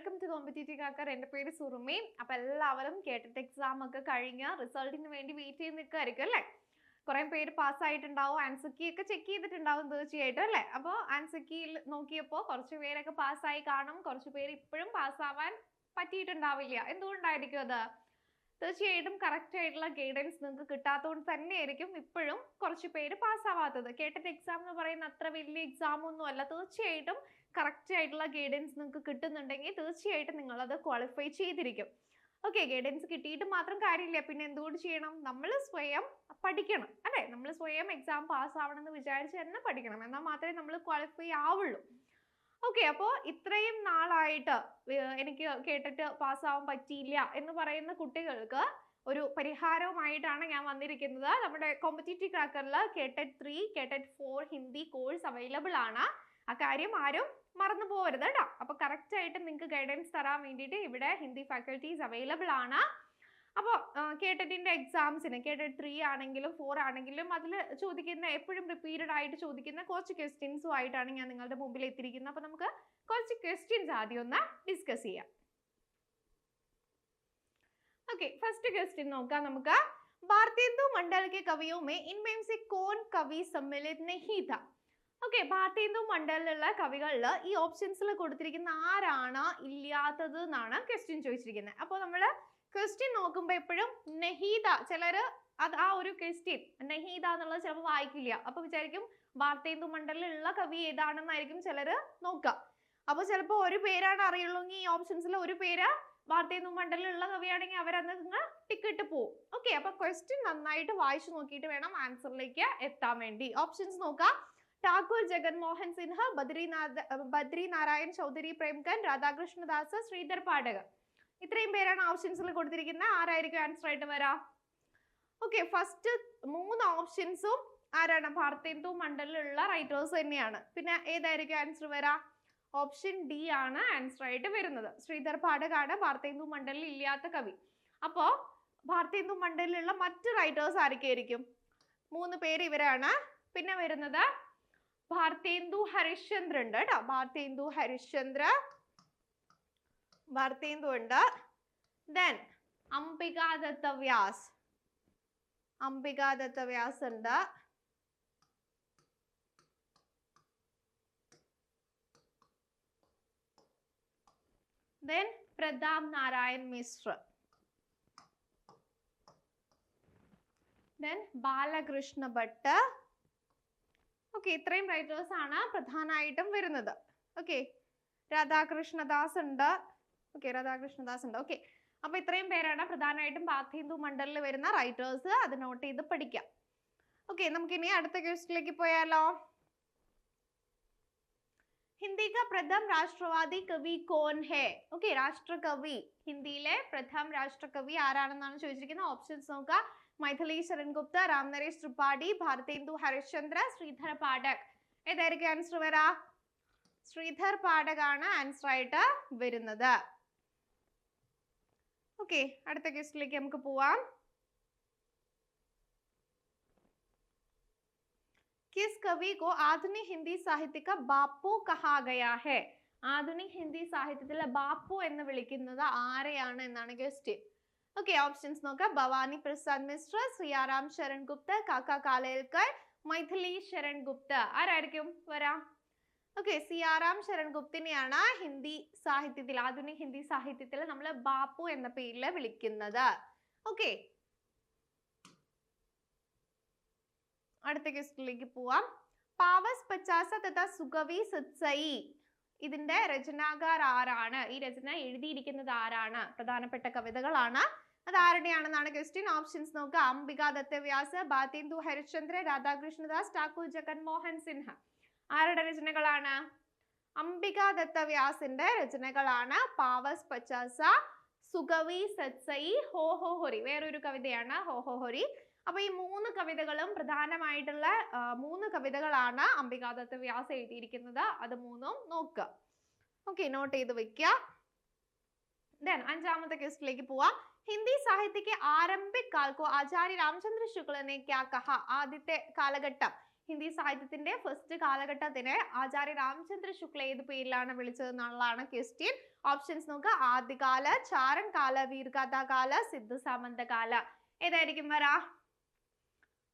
Welcome to competitive Kakar. എന്റെ പേര് സുറുമി. അപ്പൊ എല്ലാവരും കേട്ടിട്ട് എക്സാം ഒക്കെ കഴിഞ്ഞ് റിസൾട്ടിന് വേണ്ടി വെയിറ്റ് ചെയ്ത് നിൽക്കുമായിരിക്കും അല്ലേ? കുറേ പേര് പാസ്സായിട്ടുണ്ടാവും ആൻസക്കി ഒക്കെ ചെക്ക് ചെയ്തിട്ടുണ്ടാവും തീർച്ചയായിട്ടും അല്ലേ? അപ്പോൾ ആൻസക്കിയിൽ നോക്കിയപ്പോൾ കുറച്ച് പേരൊക്കെ പാസ്സായി കാണും. കുറച്ച് പേര് ഇപ്പോഴും പാസ്സാവാൻ പറ്റിയിട്ടുണ്ടാവില്ല. എന്തുകൊണ്ടായിരിക്കും അത്? തീർച്ചയായിട്ടും കറക്റ്റ് ആയിട്ടുള്ള ഗൈഡൻസ് നിങ്ങൾക്ക് കിട്ടാത്തതുകൊണ്ട് തന്നെയായിരിക്കും ഇപ്പോഴും കുറച്ച് പേര് പാസ്സാവാത്തത് കേട്ടിട്ട് എക്സാം എന്ന് പറയുന്ന അത്ര വലിയ എക്സാം ഒന്നും അല്ല. തീർച്ചയായിട്ടും കറക്റ്റ് ആയിട്ടുള്ള ഗൈഡൻസ് നിങ്ങൾക്ക് കിട്ടുന്നുണ്ടെങ്കിൽ തീർച്ചയായിട്ടും നിങ്ങൾ അത് ക്വാളിഫൈ ചെയ്തിരിക്കും. ഓക്കെ ഗൈഡൻസ് കിട്ടിയിട്ട് മാത്രം കാര്യമില്ല. പിന്നെ എന്തുകൊണ്ട് ചെയ്യണം? നമ്മൾ സ്വയം പഠിക്കണം അല്ലേ? നമ്മൾ സ്വയം എക്സാം പാസ് ആവണം എന്ന് വിചാരിച്ച് തന്നെ പഠിക്കണം. എന്നാൽ മാത്രമേ നമ്മൾ ക്വാളിഫൈ ആവുള്ളൂ. ഓക്കെ അപ്പോൾ ഇത്രയും നാളായിട്ട് എനിക്ക് കേട്ടിട്ട് പാസ്സാവാൻ പറ്റിയില്ല എന്ന് പറയുന്ന കുട്ടികൾക്ക് ഒരു പരിഹാരവുമായിട്ടാണ് ഞാൻ വന്നിരിക്കുന്നത്. നമ്മുടെ competitive ക്രാക്കറിൽ KTET three KTET four Hindi course available ആണ്. ആ കാര്യം ആരും മറന്നു പോകരുത് കേട്ടോ അപ്പൊ കറക്റ്റ് ആയിട്ട് നിങ്ങൾക്ക് ഗൈഡൻസ് തരാൻ വേണ്ടിയിട്ട് ഇവിടെ ഹിന്ദി ഫാക്കൽറ്റീസ് അവൈലബിൾ ആണ്. അപ്പോൾ കേട്ടറ്റിന്റെ എക്സാംസിന് കേട്ടറ്റ് ത്രീ ആണെങ്കിലും ഫോർ ആണെങ്കിലും അതിൽ ചോദിക്കുന്ന എപ്പോഴും റിപ്പീറ്റഡ് ആയിട്ട് ചോദിക്കുന്ന കുറച്ച് ക്വസ്റ്റ്യൻസും ആയിട്ടാണ് ഞാൻ നിങ്ങളുടെ മുമ്പിൽ എത്തിയിരിക്കുന്നത് അപ്പോൾ നമുക്ക് കുറച്ച് ക്വസ്റ്റ്യൻസ് ആദ്യം ഒന്ന് ഡിസ്കസ് ചെയ്യാം ओके फर्स्ट क्वेश्चन നോക്കാം നമുക്ക് भारतेंदु मंडल के कवियों में इनमें से कौन कवि सम्मिलित नहीं था ഓക്കെ ഭാരതേന്ദു മണ്ഡലിലുള്ള കവികളിൽ ഈ ഓപ്ഷൻസിൽ കൊടുത്തിരിക്കുന്ന ആരാണ് ഇല്ലാത്തത് എന്നാണ് ക്വസ്റ്റ്യൻ ചോദിച്ചിരിക്കുന്നത് അപ്പോൾ നമ്മൾ ക്വസ്റ്റ്യൻ നോക്കുമ്പോൾ എപ്പോഴും നഹീദ ചിലര് അത് ആ ഒരു ക്രിസ്ത്യൻ നഹീദ എന്നുള്ളത് ചിലപ്പോൾ വായിക്കില്ല. അപ്പൊ വിചാരിക്കും വാർത്തേന്ദു മണ്ഡലിലുള്ള കവി ഏതാണെന്നായിരിക്കും ചിലര് നോക്കുക അപ്പോൾ ചിലപ്പോ ഒരു പേരാണ് അറിയുള്ളൂങ്കിൽ ഈ ഓപ്ഷൻസിൽ ഒരു പേര് വാർത്തേന്ദു മണ്ഡലിലുള്ള കവിയാണെങ്കിൽ അവരന്ന് നിങ്ങൾ ടിക്കറ്റ് പോവും. ഓക്കെ അപ്പൊ ക്വസ്റ്റ്യൻ നന്നായിട്ട് വായിച്ചു നോക്കിയിട്ട് വേണം ആൻസറിലേക്ക് എത്താൻ വേണ്ടി. ഓപ്ഷൻസ് നോക്കാം. ടാക്കൂർ ജഗൻമോഹൻ സിൻഹ ബദ്രിനാഥ് ബദ്രി നാരായൺ ചൗധരി പ്രേംഖൻ രാധാകൃഷ്ണദാസ് ശ്രീധർ പാഠകർ. ഇത്രയും പേരാണ് ഓപ്ഷൻസിൽ കൊടുത്തിരിക്കുന്നത് ആരായിരിക്കും ആൻസർ ആയിട്ട് വരാ? ഓക്കെ ഫസ്റ്റ് മൂന്ന് ഓപ്ഷൻസും ആരാണ്? ഭാരതേന്ദു മണ്ഡലിലുള്ള റൈറ്റേഴ്സ് തന്നെയാണ്. പിന്നെ ഏതായിരിക്കും ആൻസർ വരാ? ഓപ്ഷൻ ഡി ആണ് ആൻസർ ആയിട്ട് വരുന്നത്. ശ്രീധർ പാഠകാണ് ഭാരതേന്ദു മണ്ഡലിൽ ഇല്ലാത്ത കവി. അപ്പോ ഭാരതേന്ദു മണ്ഡലിലുള്ള മറ്റ് റൈറ്റേഴ്സ് ആരൊക്കെയായിരിക്കും? മൂന്ന് പേര് ഇവരാണ്. പിന്നെ വരുന്നത് ഭാരതേന്ദു ഹരിശ്ചന്ദ്ര ഉണ്ട് കേട്ടോ. ഭാരതേന്ദു ഹരിശ്ചന്ദ്ര ഭാരതേന്ദു ഉണ്ട്. ദെൻ അംബികാദത്ത വ്യാസ് അംബികാദത്ത വ്യാസ് ഉണ്ട്. Then Pratap Narayan Mishra Then Balakrishna Bhatt okay ഇത്രയും റൈറ്റേഴ്സ് ആണ് പ്രധാനമായിട്ടും വരുന്നത്. ഓക്കെ രാധാകൃഷ്ണദാസ് ഉണ്ട്. ഓക്കെ രാധാകൃഷ്ണദാസ് ഉണ്ട്. ഓക്കെ അപ്പൊ ഇത്രയും പേരാണ് പ്രധാനമായിട്ടും പാർത്തിന്ദു മണ്ഡലിൽ വരുന്ന റൈറ്റേഴ്സ് അത് നോട്ട് ചെയ്ത് പഠിക്കാം. ഓക്കെ നമുക്കിനി അടുത്ത ക്വസ്റ്റിലേക്ക് പോയാലോ? ഹിന്ദി പ്രഥം രാഷ്ട്രവാദി കവി കോൻ ഹേ. ഓക്കെ രാഷ്ട്രകവി. ഹിന്ദിയിലെ പ്രഥം രാഷ്ട്രകവി ആരാണെന്നാണ് ചോദിച്ചിരിക്കുന്നത്? ഓപ്ഷൻസ് നോക്കുക. മൈഥിലി ശരൺ ഗുപ്ത രാം നരേഷ് ത്രിപാഠി ഭാരതേന്ദു ഹരിശ്ചന്ദ്ര ശ്രീധർ പാഠക്. ഏതായിരിക്കും ആൻസർ വരാ? ശ്രീധർ പാഠകാണ് ആൻസർ ആയിട്ട് വരുന്നത്. ഓക്കെ അടുത്ത ക്വസ്റ്റിലേക്ക് നമുക്ക് പോവാം किस कवि को आधुनिक हिंदी साहित्य का बापു कहा गया है ആധുനിക് ഹിന്ദി സാഹിത്യത്തിലെ ബാപ്പു എന്ന് വിളിക്കുന്നത് ആരെയാണ് എന്നാണ് ക്വസ്റ്റ്യൻ ഓക്കെ ഓപ്ഷൻസ് നോക്കാം ഭവാനി പ്രസാദ് മിശ്ര ശ്രീയാറാം ശരൺ ഗുപ്ത കാക്ക കാലേൽക്കർ മൈഥിലി ശരൺ ഗുപ്ത ആരായിരിക്കും വരാം ഓക്കെ സിയാറാം ശരൺ ഗുപ്തിനെയാണ് ഹിന്ദി സാഹിത്യത്തിൽ ആധുനിക ഹിന്ദി സാഹിത്യത്തിൽ നമ്മൾ ബാപ്പു എന്ന പേരിൽ വിളിക്കുന്നത്. ഓക്കെ അടുത്ത ക്വസ്റ്റിലേക്ക് പോവാം. പാവസ് പച്ചാസ തഥാ സുഗവി സത്സയി. ഇതിന്റെ രചനാകാർ ആരാണ്? ഈ രചന എഴുതിയിരിക്കുന്നത് ആരാണ്? പ്രധാനപ്പെട്ട കവിതകളാണ്. അത് ആരുടെയാണെന്നാണ് ക്വസ്റ്റ്യൻ ഓപ്ഷൻസ് നോക്കുക അംബിക ദത്തവ്യാസ് ബാതേന്ദു ഹരിശ്ചന്ദ്ര രാധാകൃഷ്ണദാസ് ടാക്കൂർ ജഗൻമോഹൻ സിൻഹ. ആരുടെ രചനകളാണ്? അംബികാദത്ത വ്യാസിന്റെ രചനകളാണ്. പാവസ് പച്ചാസ സുഗവി സത്സൈ ഹോ ഹോ ഹൊരി വേറൊരു കവിതയാണ് ഹോ ഹോ ഹൊരി അപ്പൊ ഈ മൂന്ന് കവിതകളും പ്രധാനമായിട്ടുള്ള മൂന്ന് കവിതകളാണ് അംബികാദത്ത് വ്യാസ് എഴുതിയിരിക്കുന്നത്. അത് മൂന്നും നോക്കുക ഓക്കെ നോട്ട് ചെയ്ത് വെക്കുക ദെൻ അഞ്ചാമത്തെ ക്വസ്റ്റിലേക്ക് പോവാം. ഹിന്ദി സാഹിത്യക്ക് ആരംഭിക് ആചാര്യ രാമചന്ദ്ര ശുക്ലനെ ക്യാ കഹ ആദ്യത്തെ കാലഘട്ടം. ഹിന്ദി സാഹിത്യത്തിന്റെ ഫസ്റ്റ് കാലഘട്ടത്തിന് ആചാര്യ രാമചന്ദ്ര ശുക്ല ഏത് പേരിലാണ് വിളിച്ചത് എന്നുള്ളതാണ് ക്വസ്റ്റ്യൻ ഓപ്ഷൻസ് നോക്കുക ആദ്യകാല ചാരൻ കാല വീർഗാഥാകാല സിദ്ധ സാമന്ത കാല ഏതായിരിക്കും വരാ?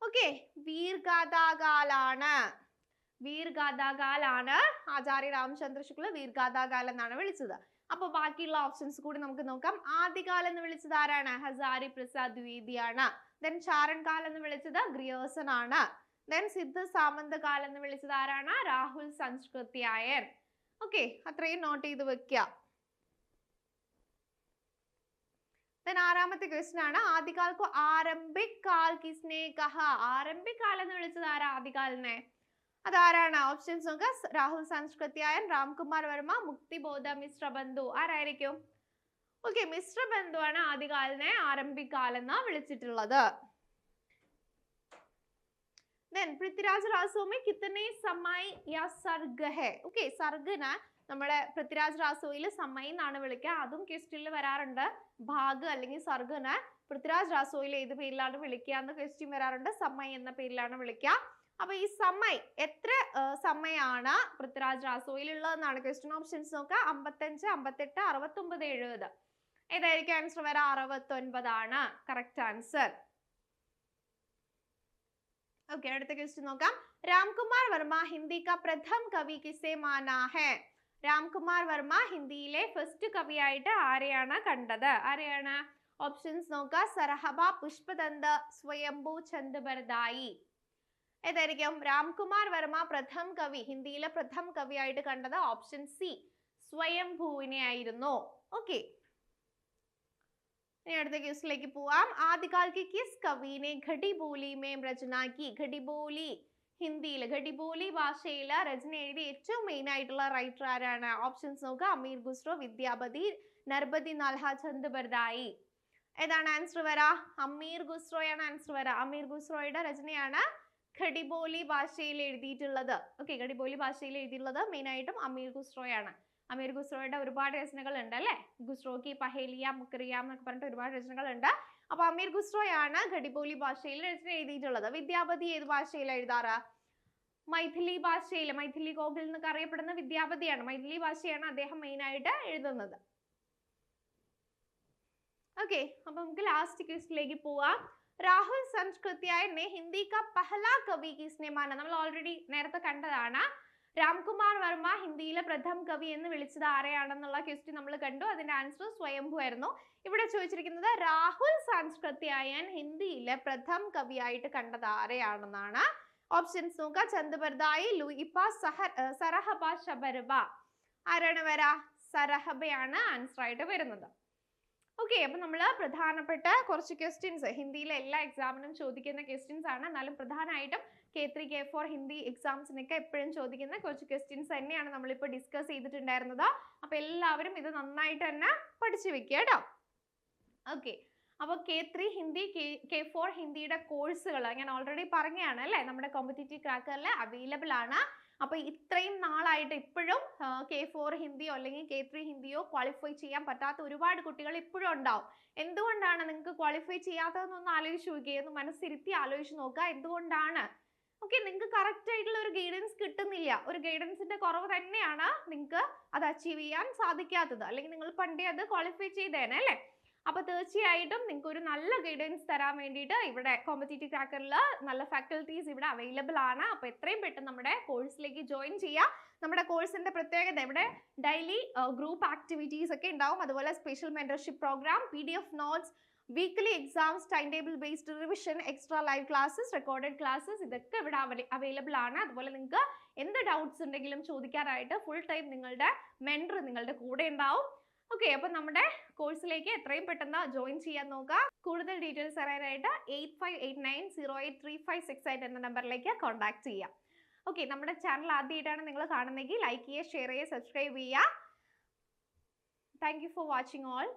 ഓക്കെ വീർഗാഥാകാലാണ് വീർഗാഥാകാലാണ് ആചാര്യ രാമചന്ദ്ര ശുക്ല വീർഗാഥാകാല എന്നാണ് വിളിച്ചത്. അപ്പൊ ബാക്കിയുള്ള ഓപ്ഷൻസ് കൂടി നമുക്ക് നോക്കാം. ആദ്യകാലം എന്ന് വിളിച്ചത് ആരാണ്? ഹസാരി പ്രസാദ് ദ്വീതിയാണ് ദെൻ ചാരൻ കാലം എന്ന് വിളിച്ചത് ഗ്രിയോസൻ ആണ് ദെൻ സിദ്ധ സാമന്ത കാലം എന്ന് വിളിച്ചത് ആരാണ്? രാഹുൽ സംസ്കൃതി ആയർ ഓക്കെ അത്രയും നോട്ട് ചെയ്ത് വെക്കുക ദെൻ ആറാമത്തെ ക്വസ്റ്റ്യൻ ആണ്. ആദ്യകാലക്ക് ആരംഭിക് കാൽ കിസ്നെ കഹ ആരംഭിക് കാൽ എന്ന് വിളിച്ചത് ആരാ? ആദ്യകാലിനെ അതാരാണ് ഓപ്ഷൻസ് നോക്കുക രാഹുൽ രാഹുൽ ആയൻ രാംകുമാർ വർമ്മ മുക്തിബോധ മിശ്ര ബന്ധു ആരായിരിക്കും? ഓക്കെ മിശ്ര ബന്ധു ആണ് ആദ്യകാലിനെ ആരംഭിക്കാലം എന്നാ വിളിച്ചിട്ടുള്ളത്. ദെൻ പൃഥ്വിരാജ് രാസോമേ കിത്തനെ സമായി യാ സർഗ ഹെ ഓക്കെ സർഗന നമ്മുടെ പൃഥ്വിരാജ് രാസോയിൽ സമയി എന്നാണ് വിളിക്കുക അതും ക്വസ്റ്റ്യനിൽ വരാറുണ്ട് ഭാഗ് അല്ലെങ്കിൽ സർഗന പൃഥ്വിരാജ് രാസോയിൽ ഏത് പേരിലാണ് വിളിക്കുക എന്ന് ക്വസ്റ്റ്യൻ വരാറുണ്ട് സമയ എന്ന പേരിലാണ് വിളിക്കുക അപ്പൊ ഈ സമയ് എത്ര സമയാണ് പൃഥ്വിരാജ് രാസോയിൽ ഉള്ളതെന്നാണ് ക്വസ്റ്റ്യൻ ഓപ്ഷൻസ് നോക്കുക അമ്പത്തഞ്ച് അമ്പത്തെട്ട് അറുപത്തൊമ്പത് എഴുപത്. ഏതായിരിക്കും ആൻസർ വരാം? അറുപത്തൊൻപതാണ്. കറക്റ്റ് ആൻസർ ഓക്കെ അടുത്ത ക്വസ്റ്റ്യൻ നോക്കാം. രാംകുമാർ വർമ്മ ഹിന്ദി ക പ്രഥം കവി കിസെ മാനാ ഹെ? രാംകുമാർ വർമ്മ ഹിന്ദിയിലെ ഫസ്റ്റ് കവിയായിട്ട് ആരെയാണ് കണ്ടത്? ആരെയാണ്? ഓപ്ഷൻസ് നോക്കാം സരഹബ പുഷ്പദന്ത സ്വയംഭൂ ചന്ദ് ബർദായി ഏതായിരിക്കും? രാംകുമാർ വർമ്മ പ്രഥം കവി ഹിന്ദിയിലെ പ്രഥം കവിയായിട്ട് കണ്ടത് ഓപ്ഷൻ സി സ്വയംഭൂവിനെ ആയിരുന്നു. ഓക്കെ ഇനി അടുത്ത ക്വസ്റ്റിലേക്ക് പോവാം. ആദ്യകാൽക്ക് കിസ് കവിനെ ഘടിബോലി മേം രചനാക്കി. ഘടിബോലി ഹിന്ദിയിൽ ഘടിബോലി ഭാഷയിൽ രചന എഴുതിയ ഏറ്റവും മെയിൻ ആയിട്ടുള്ള റൈറ്റർ ആരാണ്? ഓപ്ഷൻസ് നോക്കുക അമീർ ഖുസ്രോ വിദ്യാപതി നർബദി നാൽഹാചന്ദ് ബർദായി ഏതാണ് ആൻസർ വരാ? അമീർ ഖുസ്രോയാണ് ആൻസർ വരാ. അമീർ ഖുസ്രോയുടെ രചനയാണ് ഘടിബോലി ഭാഷയിൽ എഴുതിയിട്ടുള്ളത്. ഓക്കെ ഘടിബോലി ഭാഷയിൽ എഴുതിയിട്ടുള്ളത് മെയിൻ ആയിട്ടും അമീർ ഖുസ്രോയാണ്. അമീർ ഖുസ്രോയുടെ ഒരുപാട് രചനകൾ ഉണ്ട് അല്ലെ ഖുസ്രോ കി പഹേലിയ മുക്രിയ എന്നൊക്കെ പറഞ്ഞിട്ട് ഒരുപാട് രചനകൾ ഉണ്ട് അപ്പൊ അമീർ ഖുസ്രോയാണ് ഖടിബോലി ഭാഷയിൽ രചന എഴുതിയിട്ടുള്ളത് വിദ്യാപതി ഏത് ഭാഷയിൽ എഴുതാറ് മൈഥിലി ഭാഷയിൽ മൈഥിലി ഗോകുൽ എന്നൊക്കെ അറിയപ്പെടുന്ന വിദ്യാപതിയാണ് മൈഥിലി ഭാഷയാണ് അദ്ദേഹം മെയിൻ ആയിട്ട് എഴുതുന്നത് ഓക്കെ അപ്പൊ നമുക്ക് ലാസ്റ്റ് ക്വസ്റ്റിലേക്ക് പോവാം രാഹുൽ സംസ്കൃത്യായൻ ने हिंदी का पहला कवि किसने माना നമ്മൾ ഓൾറെഡി നേരത്തെ കണ്ടതാണ് രാംകുമാർ വർമ്മ ഹിന്ദിയിലെ പ്രഥം കവി എന്ന് വിളിച്ചത് ആരെയാണെന്നുള്ള ക്വസ്റ്റ്യൻ നമ്മൾ കണ്ടു. അതിന്റെ ആൻസർ സ്വയംഭു ആയിരുന്നു. ഇവിടെ ചോദിച്ചിരിക്കുന്നത് രാഹുൽ സംസ്കൃത്യായൻ ഹിന്ദിയിലെ പ്രഥം കവിയായിട്ട് കണ്ടത് ആരെയാണെന്നാണ്. ഓപ്ഷൻസ് നോക്കുക. ചന്ദ്ബർദായി ലൂയിപ്പ ഏർ സരഹബ ശബരബ. ആരാണ് വരാ? സരഹബയാണ് ആൻസർ ആയിട്ട് വരുന്നത്. ഓക്കെ അപ്പൊ നമ്മൾ പ്രധാനപ്പെട്ട കുറച്ച് ക്വസ്റ്റ്യൻസ് ഹിന്ദിയിലെ എല്ലാ എക്സാമിനും ചോദിക്കുന്ന ക്വസ്റ്റ്യൻസ് ആണ്. എന്നാലും പ്രധാനമായിട്ടും K three K four Hindi എക്സാംസിനൊക്കെ എപ്പോഴും ചോദിക്കുന്ന കുറച്ച് ക്വസ്റ്റ്യൻസ് തന്നെയാണ് നമ്മളിപ്പോൾ ഡിസ്കസ് ചെയ്തിട്ടുണ്ടായിരുന്നത്. അപ്പൊ എല്ലാവരും ഇത് നന്നായിട്ട് തന്നെ പഠിച്ചു വെക്കുക കേട്ടോ. ഓക്കെ അപ്പോൾ K three Hindi K four ഹിന്ദിയുടെ കോഴ്സുകൾ ഞാൻ ഓൾറെഡി പറഞ്ഞതാണ് അല്ലേ? നമ്മുടെ കോമ്പറ്റേറ്റീവ് ക്രാക്കറിൽ അവൈലബിൾ ആണ്. അപ്പോൾ ഇത്രയും നാളായിട്ട് ഇപ്പോഴും കെ ഫോർ ഹിന്ദിയോ അല്ലെങ്കിൽ കെ ത്രീ ഹിന്ദിയോ ക്വാളിഫൈ ചെയ്യാൻ പറ്റാത്ത ഒരുപാട് കുട്ടികൾ ഇപ്പോഴും ഉണ്ടാവും. എന്തുകൊണ്ടാണ് നിങ്ങൾക്ക് ക്വാളിഫൈ ചെയ്യാത്തതെന്നൊന്ന് ആലോചിച്ച് നോക്കിയേ ഒന്ന് മനസ്സിരുത്തി ആലോചിച്ച് നോക്കുക എന്തുകൊണ്ടാണ്? ഓക്കെ നിങ്ങൾക്ക് കറക്റ്റ് ആയിട്ടുള്ള ഒരു ഗൈഡൻസ് കിട്ടുന്നില്ല. ഒരു ഗൈഡൻസിന്റെ കുറവ് തന്നെയാണ് നിങ്ങൾക്ക് അത് അച്ചീവ് ചെയ്യാൻ സാധിക്കാത്തത്. അല്ലെങ്കിൽ നിങ്ങൾ പണ്ടേ അത് ക്വാളിഫൈ ചെയ്തേനെ അല്ലേ? അപ്പൊ തീർച്ചയായിട്ടും നിങ്ങൾക്ക് ഒരു നല്ല ഗൈഡൻസ് തരാൻ വേണ്ടിയിട്ട് ഇവിടെ കോമ്പറ്റേറ്റീവ് ക്രാക്കറിൽ നല്ല ഫാക്കൽറ്റീസ് ഇവിടെ അവൈലബിൾ ആണ്. അപ്പൊ എത്രയും പെട്ടെന്ന് നമ്മുടെ കോഴ്സിലേക്ക് ജോയിൻ ചെയ്യുക നമ്മുടെ കോഴ്സിന്റെ പ്രത്യേകത ഇവിടെ ഡെയിലി ഗ്രൂപ്പ് ആക്ടിവിറ്റീസ് ഒക്കെ ഉണ്ടാവും. അതുപോലെ special mentorship program P D F notes weekly exams time table based revision extra live classes recorded classes ഇതൊക്കെ ഇവിടെ അവൈലബിൾ ആണ്. അതുപോലെ നിങ്ങൾക്ക് എന്ത് ഡൗട്ട്സ് ഉണ്ടെങ്കിലും ചോദിക്കാനായിട്ട് ഫുൾ ടൈം നിങ്ങളുടെ മെന്റർ നിങ്ങളുടെ കൂടെ ഉണ്ടാവും. ഓക്കെ അപ്പൊ നമ്മുടെ കോഴ്സിലേക്ക് എത്രയും പെട്ടെന്ന് ജോയിൻ ചെയ്യാൻ നോക്കുക. കൂടുതൽ ഡീറ്റെയിൽസ് അറിയാനായിട്ട് eight five eight nine zero eight three five six eight എന്ന നമ്പറിലേക്ക് കോൺടാക്ട് ചെയ്യാം. ഓക്കെ നമ്മുടെ ചാനൽ ആദ്യമായിട്ടാണ് നിങ്ങൾ കാണുന്നതെങ്കിൽ ലൈക്ക് ചെയ്യുക ഷെയർ ചെയ്യുക സബ്സ്ക്രൈബ് ചെയ്യുക. Thank you for watching all